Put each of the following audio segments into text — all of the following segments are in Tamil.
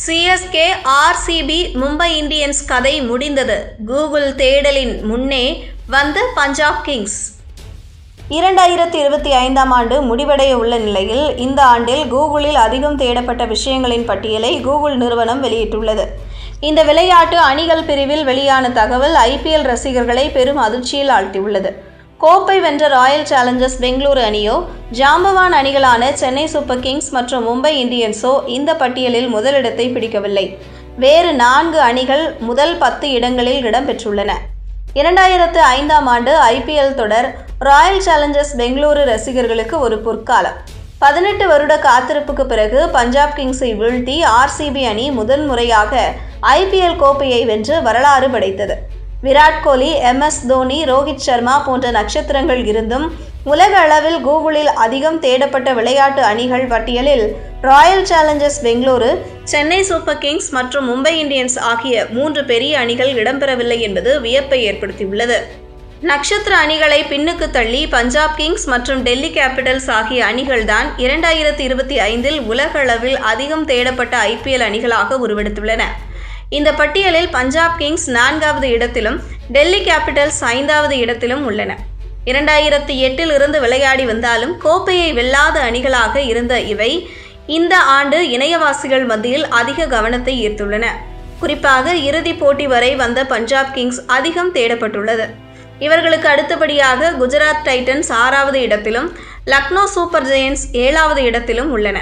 சிஎஸ்கே ஆர்சிபி மும்பை இந்தியன்ஸ் கதை முடிந்தது. கூகுள் தேடலின் முன்னே வந்த பஞ்சாப் கிங்ஸ் இரண்டாயிரத்தி இருபத்தி ஐந்தாம் ஆண்டு முடிவடைய உள்ள நிலையில் இந்த ஆண்டில் கூகுளில் அதிகம் தேடப்பட்ட விஷயங்களின் பட்டியலை கூகுள் நிறுவனம் வெளியிட்டுள்ளது. இந்த விளையாட்டு அணிகள் பிரிவில் வெளியான தகவல் ஐபிஎல் ரசிகர்களை பெரும் அதிர்ச்சியில் ஆழ்த்தியுள்ளது. கோப்பை வென்ற ராயல் சேலஞ்சர்ஸ் பெங்களூரு அணியோ ஜாம்பவான் அணிகளான சென்னை சூப்பர் கிங்ஸ் மற்றும் மும்பை இந்தியன்ஸோ இந்த பட்டியலில் முதலிடத்தை பிடிக்கவில்லை. வேறு நான்கு அணிகள் முதல் பத்து இடங்களில் இடம்பெற்றுள்ளன. இரண்டாயிரத்து ஐந்தாம் ஆண்டு ஐபிஎல் தொடர் ராயல் சேலஞ்சர்ஸ் பெங்களூரு ரசிகர்களுக்கு ஒரு பொற்காலம். பதினெட்டு வருட காத்திருப்புக்கு பிறகு பஞ்சாப் கிங்ஸை வீழ்த்தி ஆர்சிபி அணி முதன்முறையாக ஐபிஎல் கோப்பையை வென்று வரலாறு படைத்தது. விராட் கோலி எம் எஸ் தோனி ரோஹித் சர்மா போன்ற நட்சத்திரங்கள் இருந்தும் உலக அளவில் கூகுளில் அதிகம் தேடப்பட்ட விளையாட்டு அணிகள் பட்டியலில் Royal Challengers Bengaluru Chennai Super Kings மற்றும் மும்பை இந்தியன்ஸ் ஆகிய மூன்று பெரிய அணிகள் இடம்பெறவில்லை என்பது வியப்பை ஏற்படுத்தியுள்ளது. நட்சத்திர அணிகளை பின்னுக்கு தள்ளி பஞ்சாப் கிங்ஸ் மற்றும் டெல்லி கேபிட்டல்ஸ் ஆகிய அணிகள்தான் இரண்டாயிரத்தி இருபத்தி ஐந்தில் உலக அளவில் அதிகம் தேடப்பட்ட ஐபிஎல் அணிகளாக உருவெடுத்துள்ளன. இந்த பட்டியலில் பஞ்சாப் கிங்ஸ் நான்காவது இடத்திலும் டெல்லி கேபிட்டல்ஸ் ஐந்தாவது இடத்திலும் உள்ளன. இரண்டாயிரத்தி எட்டில் இருந்து விளையாடி வந்தாலும் கோப்பையை வெல்லாத அணிகளாக இருந்த இவை இந்த ஆண்டு இணையவாசிகள் மத்தியில் அதிக கவனத்தை ஈர்த்துள்ளன. குறிப்பாக இறுதிப் போட்டி வரை வந்த பஞ்சாப் கிங்ஸ் அதிகம் தேடப்பட்டுள்ளது. இவர்களுக்கு அடுத்தபடியாக குஜராத் டைட்டன்ஸ் ஆறாவது இடத்திலும் லக்னோ சூப்பர் ஜெயன்ஸ் ஏழாவது இடத்திலும் உள்ளன.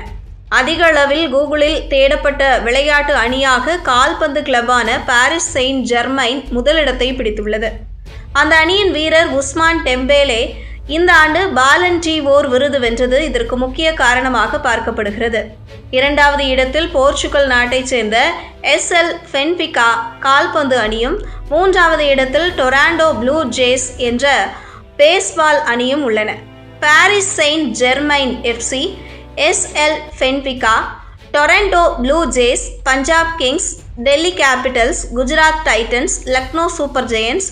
அதிக அளவில் கூகுளில் தேடப்பட்ட விளையாட்டு அணியாக கால்பந்து கிளப்பான பாரிஸ் செயின்ட் ஜெர்மைன் முதலிடத்தை பிடித்துள்ளது. அந்த அணியின் வீரர் உஸ்மான் டெம்பேலே இந்த ஆண்டு பாலன்டி ஓர் விருது வென்றது. இதற்கு முக்கிய காரணமாக பார்க்கப்படுகிறது. இரண்டாவது இடத்தில் போர்ச்சுகல் நாட்டைச் சேர்ந்த எஸ். எல். ஃபென்பிகா கால்பந்து அணியும் மூன்றாவது இடத்தில் டொராண்டோ ப்ளூ ஜேஸ் என்ற பேஸ்பால் அணியும் உள்ளன. Paris Saint Germain FC SL Benfica Toronto Blue Jays Punjab Kings Delhi Capitals Gujarat Titans Lucknow Super Giants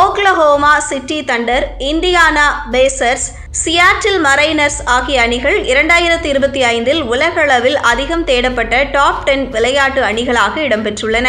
Oklahoma City Thunder Indiana Pacers Seattle Mariners ஆகிய அணிகள் இரண்டாயிரத்தி இருபத்தி ஐந்தில் உலகளவில் அதிகம் தேடப்பட்ட டாப் டென் விளையாட்டு அணிகளாக இடம்பெற்றுள்ளன.